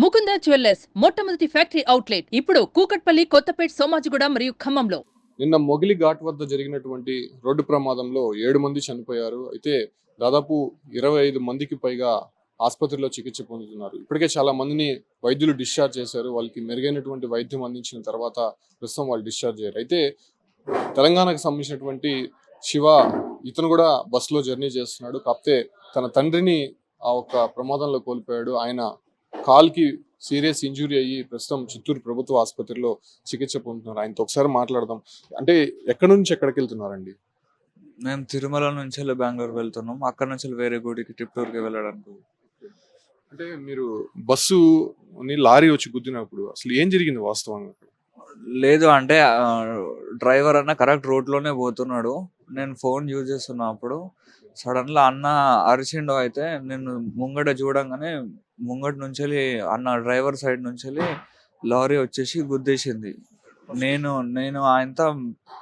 Mukunda jewellers మొట్టమొదటి factory outlet. ఇప్పుడు కూకట్పల్లి కొత్తపేట్ సోమాజిగూడ మరియు ఖమ్మంలో. నిన్న మొగిలి ఘాట్ వద్ద జరిగినటువంటి రోడ్డు ప్రమాదంలో ఏడు మంది చనిపోయారు. అయితే దాదాపు ఇరవై ఐదు మందికి పైగా ఆసుపత్రిలో చికిత్స పొందుతున్నారు. ఇప్పటికే చాలా మందిని వైద్యులు డిశ్చార్జ్ చేశారు. వాళ్ళకి మెరుగైనటువంటి వైద్యం అందించిన తర్వాత ప్రస్తుతం వాళ్ళు డిశ్చార్జ్ అయ్యారు. అయితే తెలంగాణకు సంబంధించినటువంటి శివ ఇతను కూడా బస్సులో జర్నీ చేస్తున్నాడు. కాకపోతే తన తండ్రిని ఆ ఒక్క ప్రమాదంలో కోల్పోయాడు. ఆయన కాల్కి సీరియస్ ఇంజురీ అయ్యి ప్రస్తుతం చిత్తూరు ప్రభుత్వ ఆసుపత్రిలో చికిత్స పొందుతున్నారు. ఆయనతో ఒకసారి మాట్లాడదాం. అంటే ఎక్కడి నుంచి ఎక్కడికి వెళ్తున్నారండి? మేము తిరుమల నుంచి వెళ్ళి బెంగళూరు వెళ్తున్నాం. అక్కడ నుంచి వేరే గుడికి టిప్టూర్కి వెళ్ళడానికి. అంటే మీరు బస్సు లారీ వచ్చి గుద్దినప్పుడు అసలు ఏం జరిగింది వాస్తవంగా లేదు అంటే డ్రైవర్ అన్న కరెక్ట్ రోడ్లోనే పోతున్నాడు. నేను ఫోన్ యూజ్ చేస్తున్నా సడన్గా అన్న అరిచిండు అయితే నేను ముంగట చూడంగానే ముంగట నుంచి అన్న డ్రైవర్ సైడ్ నుంచి లారీ వచ్చేసి గుద్దేసింది. నేను నేను ఆయనతో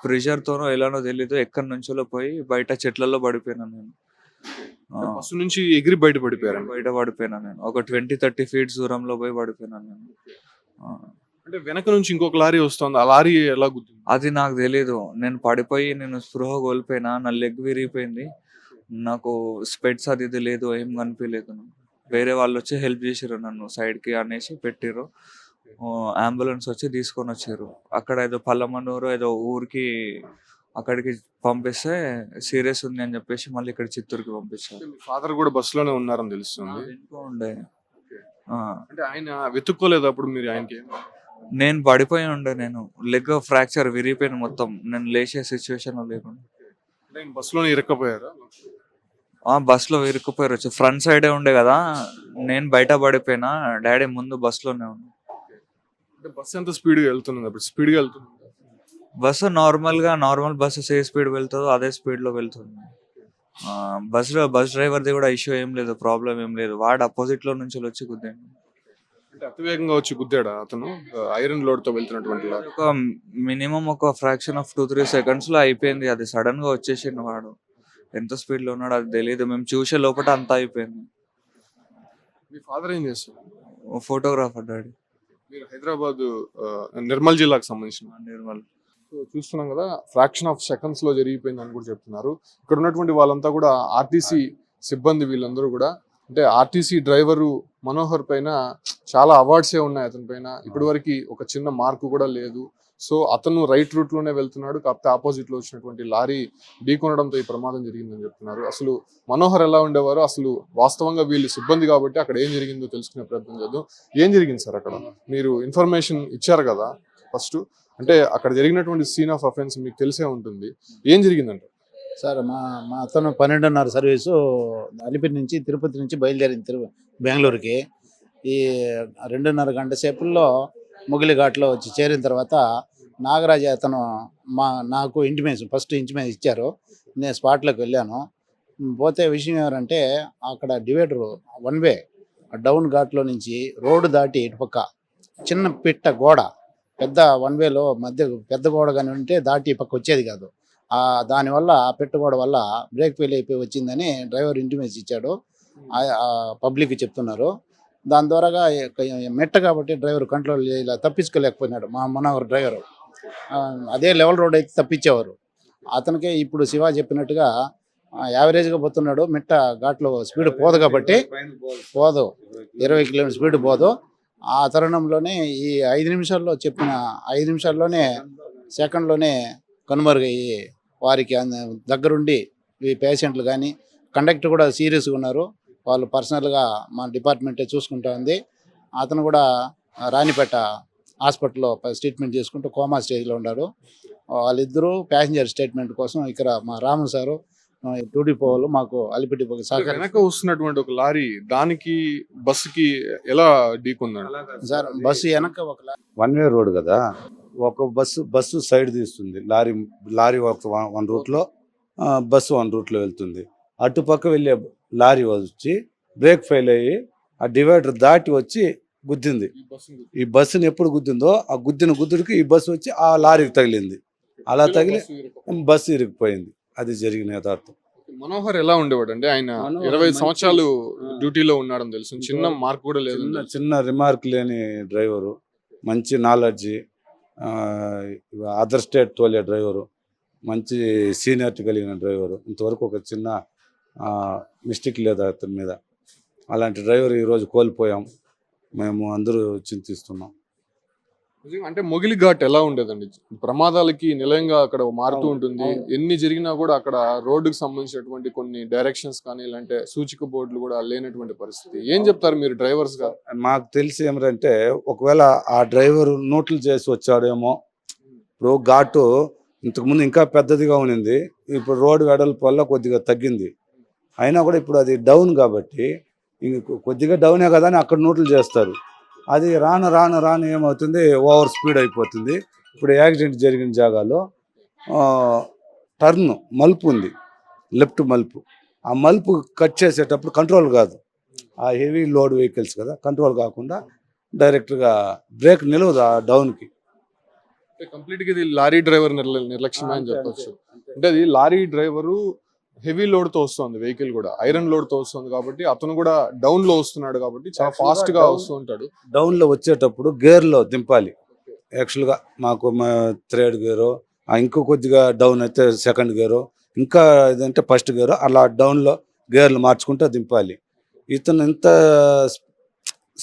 ప్రెషర్తోనో ఎలానో తెలీదు ఎక్కడి నుంచో పోయి బయట చెట్లలో పడిపోయినా నేను. బస్సు నుంచి ఎగిరి బయట పడిపోయారండి బయట పడిపోయినా నేను. ఒక ట్వంటీ థర్టీ ఫీట్స్ దూరంలో పోయి పడిపోయినా నేను. అంటే వెనక నుంచి ఇంకొక లారీ వస్తుంది. ఆ లారీ ఎలా గుద్దింది? అది నాకు తెలీదు. నేను పడిపోయి నేను స్పృహ కోల్పోయినా నా లెగ్ విరిగిపోయింది. నాకు స్పెట్స్ అది ఇది లేదు ఏం కనిపించలేదు. వేరే వాళ్ళు వచ్చి హెల్ప్ చేసారు నన్ను side కి అనేసి పెట్టిర్రు. అంబులెన్స్ వచ్చి తీసుకొని వచ్చారు అక్కడ ఏదో పల్లమనూరు ఏదో ఊరికి అక్కడికి పంపిస్తే సీరియస్ ఉంది అని చెప్పేసి మళ్ళీ ఇక్కడ చిత్తూరుకి పంపించారు మీ ఫాదర్ కూడా బస్సులోనే ఉన్నారని తెలుస్తుంది. ఉండే. ఆ, అంటే ఆయన వెతుక్కోలేదు అప్పుడు మీరు ఆయనకి? నేను పడిపోయి ఉండే నేను. లెగ్ ఫ్రాక్చర్ విరిగిపోయిన మొత్తం. నేను లేచే సిచ్యువేషన్ లేకుండా. బస్సులోనే ఇరక్కపోయారా? ఆ బస్లో ఇరుక్కుపోయారు. వచ్చి ఫ్రంట్ సైడే ఉండే కదా నేను బయట పడిపోయినా డాడీ ముందు బస్లోనే ఉండే. అంటే బస్సు ఎంత స్పీడ్గా వెళ్తుంది అప్పుడు? స్పీడ్గా వెళ్తుంది? బస్సు నార్మల్గా నార్మల్ బస్సు ఏ స్పీడ్ వెళ్తుందో అదే స్పీడ్లో వెళ్తుంది. ఆ, బస్లో బస్ డ్రైవర్ది కూడా ఇష్యూ ఏం లేదు ప్రాబ్లం ఏం లేదు. వాడు అపోజిట్లో నుంచి వచ్చి గుద్దాడు. అంటే అతివేగంగా వచ్చి గుద్దాడా అతను? ఐరన్ లోడ్తో వెళ్తున్నటువంటి లారీ ఒక మినిమం ఒక ఫ్రాక్షన్ ఆఫ్ టూ త్రీ సెకండ్స్లో అయిపోయింది. అది సడన్గా వచ్చేసిండు వాడు. ఎంత స్పీడ్లో ఉన్నాడు అది తెలియదు మేము చూసే లోపల అంతా అయిపోయింది. మీ ఫాదర్ ఏం చేస్తారు ఫోటోగ్రాఫర్ డాడీ మీరు హైదరాబాద్ నిర్మల్ జిల్లాకు సంబంధించిన నిర్మల్. సో చూస్తున్నాం కదా ఫ్రాక్షన్ ఆఫ్ సెకండ్స్లో జరిగిపోయింది అని కూడా చెప్తున్నారు. ఇక్కడ ఉన్నటువంటి వాళ్ళంతా కూడా ఆర్టీసీ సిబ్బంది వీళ్ళందరూ కూడా అంటే ఆర్టీసీ డ్రైవరు మనోహర్ పైన చాలా అవార్డ్సే ఉన్నాయి అతని పైన. ఇప్పటి వరకు ఒక చిన్న మార్కు కూడా లేదు. సో అతను రైట్ రూట్లోనే వెళ్తున్నాడు కాకపోతే ఆపోజిట్లో వచ్చినటువంటి లారీ ఢీకొనడంతో ఈ ప్రమాదం జరిగిందని చెప్తున్నారు. అసలు మనోహర్ ఎలా ఉండేవారు? అసలు వాస్తవంగా వీళ్ళు సిబ్బంది కాబట్టి అక్కడ ఏం జరిగిందో తెలుసుకునే ప్రయత్నం చేద్దాం. ఏం జరిగింది సార్ అక్కడ? మీరు ఇన్ఫర్మేషన్ ఇచ్చారు కదా ఫస్ట్. అంటే అక్కడ జరిగినటువంటి సీన్ ఆఫ్ అఫెన్స్ మీకు తెలిసే ఉంటుంది. ఏం జరిగిందంటే? సార్ మా మా అతను పన్నెండున్నర సర్వీసు అలిపిరి నుంచి తిరుపతి నుంచి బయలుదేరింది తిరు బెంగళూరుకి. ఈ రెండున్నర గంట సేపుల్లో ముగిలిఘాట్లో వచ్చి చేరిన తర్వాత నాగరాజు అతను మా నాకు ఇంటిమేషన్ ఫస్ట్ ఇంటిమేషన్ ఇచ్చారు. నేను స్పాట్లోకి వెళ్ళాను. పోతే విషయం ఏమంటే అక్కడ డివైడర్ వన్ వే డౌన్ ఘాట్లో నుంచి రోడ్డు దాటి ఇటుపక్క చిన్న పిట్ట గోడ పెద్ద వన్ వేలో మధ్య పెద్ద గోడ కానీ ఉంటే దాటి పక్క వచ్చేది కాదు. దానివల్ల ఆ గోడ వల్ల బ్రేక్ ఫెయిల్ అయిపోయి వచ్చిందని డ్రైవర్ ఇంటిమేషన్ ఇచ్చాడు. పబ్లిక్ చెప్తున్నారు. దాని ద్వారాగా మెట్ట కాబట్టి డ్రైవర్ కంట్రోల్ చేయలే తప్పించుకోలేకపోయినాడు మా మనవర్ డ్రైవరు అదే లెవెల్ రోడ్ అయితే తప్పించేవారు. అతనికే ఇప్పుడు శివ చెప్పినట్టుగా యావరేజ్గా పోతున్నాడు మిట్ట ఘాట్లో స్పీడ్ పోదు కాబట్టి పోదు. ఇరవై కిలోమీటర్ స్పీడ్ పోదు. ఆ తరుణంలోనే ఈ ఐదు నిమిషాల్లో చెప్పిన ఐదు నిమిషాల్లోనే సెకండ్లోనే కనుమరుగయ్యి వారికి దగ్గరుండి ఈ పేషెంట్లు కానీ కండక్టర్ కూడా సీరియస్గా ఉన్నారు. వాళ్ళు పర్సనల్గా మా డిపార్ట్మెంటే చూసుకుంటా ఉంది. అతను కూడా రాణిపేట హాస్పిటల్లో ట్రీట్మెంట్ చేసుకుంటూ కోమా స్టేజ్లో ఉన్నారు. వాళ్ళిద్దరూ ప్యాసింజర్ స్టేట్మెంట్ కోసం ఇక్కడ మా రాము సారు టూ డిపో వాళ్ళు మాకు అలిపిటి సహకారం వెనక వస్తున్నటువంటి ఒక లారీ దానికి బస్సుకి ఎలా ఢీకొందండి సార్ బస్సు వెనక ఒక వన్ వే రోడ్ కదా. ఒక బస్సు బస్సు సైడ్ తీస్తుంది. లారీ లారీ ఒక వన్- రూట్లో బస్సు వన్ రూట్లో వెళ్తుంది. అటుపక్క వెళ్ళే లారీ వచ్చి బ్రేక్ ఫెయిల్ అయ్యి ఆ డివైడర్ దాటి వచ్చి గుద్దింది. ఈ బస్సు ఈ బస్సుని ఎప్పుడు గుద్దిందో ఆ గుద్దిన గుద్దుడికి ఈ బస్సు వచ్చి ఆ లారీకి తగిలింది. అలా తగిలి బస్సు ఇరిగిపోయింది. అది జరిగిన యథార్థం. మనోహర్ ఎలా ఉండేవాడు అంటే ఆయన ఇరవై సంవత్సరాలు. డ్యూటీలో ఉన్నాడని తెలుసు. చిన్న మార్క్ కూడా లేదు చిన్న రిమార్క్ లేని డ్రైవరు. మంచి నాలెడ్జి అదర్ స్టేట్ తోలే డ్రైవరు. మంచి సీనియారిటీ కలిగిన డ్రైవరు. ఇంతవరకు ఒక చిన్న మిస్టేక్ లేదు అతని మీద. అలాంటి డ్రైవర్ ఈరోజు కోల్పోయాం. మేము అందరూ చింతిస్తున్నాం. అంటే మొగిలి ఘాట్ ఎలా ఉండేదండి? ప్రమాదాలకి నిలయంగా అక్కడ మారుతూ ఉంటుంది. ఎన్ని జరిగినా కూడా అక్కడ రోడ్డుకు సంబంధించినటువంటి కొన్ని డైరెక్షన్స్ కానీ ఇలాంటి సూచిక బోర్డులు కూడా లేనటువంటి పరిస్థితి. ఏం చెప్తారు మీరు డ్రైవర్స్గా మాకు తెలిసి ఏమిటంటే ఒకవేళ ఆ డ్రైవర్ నోట్లు చేసి వచ్చాడేమో ఇప్పుడు ఘాటు ఇంతకుముందు ఇంకా పెద్దదిగా ఉన్నింది. ఇప్పుడు రోడ్డు వెడల్పు వల్ల కొద్దిగా తగ్గింది. అయినా కూడా ఇప్పుడు అది డౌన్ కాబట్టి కొద్దిగా డౌనే కదా అని అక్కడ నోట్లు చేస్తారు. అది రాను రాను రాను ఏమవుతుంది? ఓవర్ స్పీడ్ అయిపోతుంది. ఇప్పుడు యాక్సిడెంట్ జరిగిన జాగాలో టర్న్ మలుపు ఉంది. లెఫ్ట్ మలుపు. ఆ మలుపు కట్ చేసేటప్పుడు కంట్రోల్ కాదు. ఆ హెవీ లోడ్ వెహికల్స్ కదా కంట్రోల్ కాకుండా డైరెక్ట్గా బ్రేక్ నిలవదు ఆ డౌన్కి కంప్లీట్గా ఇది లారీ డ్రైవర్ నిర్ల- నిర్లక్ష్యమే అని చెప్పొచ్చు. అంటే అది లారీ డ్రైవరు హెవీ లోడ్తో వస్తుంది వెహికల్ కూడా. ఐరన్ లోడ్తో వస్తుంది కాబట్టి అతను కూడా డౌన్లో వస్తున్నాడు కాబట్టి చాలా ఫాస్ట్గా వస్తూ ఉంటాడు. డౌన్లో వచ్చేటప్పుడు గేర్లో దింపాలి. యాక్చువల్గా మాకు థర్డ్ గేరు ఇంకో కొద్దిగా డౌన్ అయితే సెకండ్ గేరు ఇంకా ఇదంటే ఫస్ట్ గేరు అలా డౌన్లో గేర్లు మార్చుకుంటూ దింపాలి. ఇతను ఇంత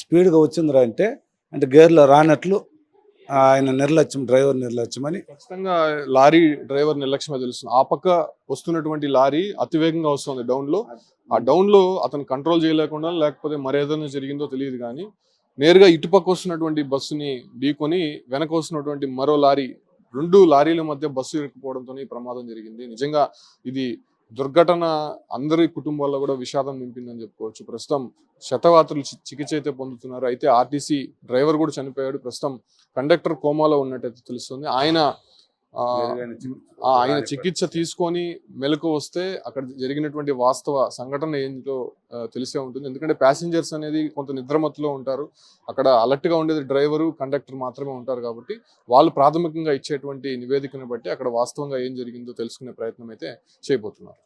స్పీడ్గా వచ్చిందిరా అంటే అంటే గేర్లో రానట్లు ఆయన నిర్లక్ష్యం డ్రైవర్ నిర్లక్ష్యం అని ఖచ్చితంగా లారీ డ్రైవర్ నిర్లక్ష్యమే తెలుస్తుంది. ఆ పక్క వస్తున్నటువంటి లారీ అతివేగంగా వస్తుంది డౌన్లో. ఆ డౌన్లో అతను కంట్రోల్ చేయలేకుండా లేకపోతే మరేదైనా జరిగిందో తెలియదు కానీ నేరుగా ఇటుపక్క వస్తున్నటువంటి బస్సుని ఢీకొని వెనక వస్తున్నటువంటి మరో లారీ రెండు లారీల మధ్య బస్సు ఇరుక్కుపోవడంతో ఈ ప్రమాదం జరిగింది. నిజంగా ఇది దుర్ఘటన అందరి కుటుంబాల్లో కూడా విషాదం నింపిందని చెప్పుకోవచ్చు. ప్రస్తుతం శతవాతులు చి- చికిత్స అయితే పొందుతున్నారు. అయితే ఆర్టీసీ డ్రైవర్ కూడా చనిపోయాడు. ప్రస్తుతం కండక్టర్ కోమాలో ఉన్నట్టయితే తెలుస్తుంది. ఆయన ఆయన చికిత్స తీసుకొని మెలకు వస్తే అక్కడ జరిగినటువంటి వాస్తవ సంఘటన ఏంటో తెలిసే ఉంటుంది. ఎందుకంటే ప్యాసింజర్స్ అనేది కొంత నిద్రమత్తులో ఉంటారు. అక్కడ అలర్ట్గా ఉండేది డ్రైవరు కండక్టర్ మాత్రమే ఉంటారు కాబట్టి వాళ్ళు ప్రాథమికంగా ఇచ్చేటువంటి నివేదికను బట్టి అక్కడ వాస్తవంగా ఏం జరిగిందో తెలుసుకునే ప్రయత్నం అయితే చేయబోతున్నారు.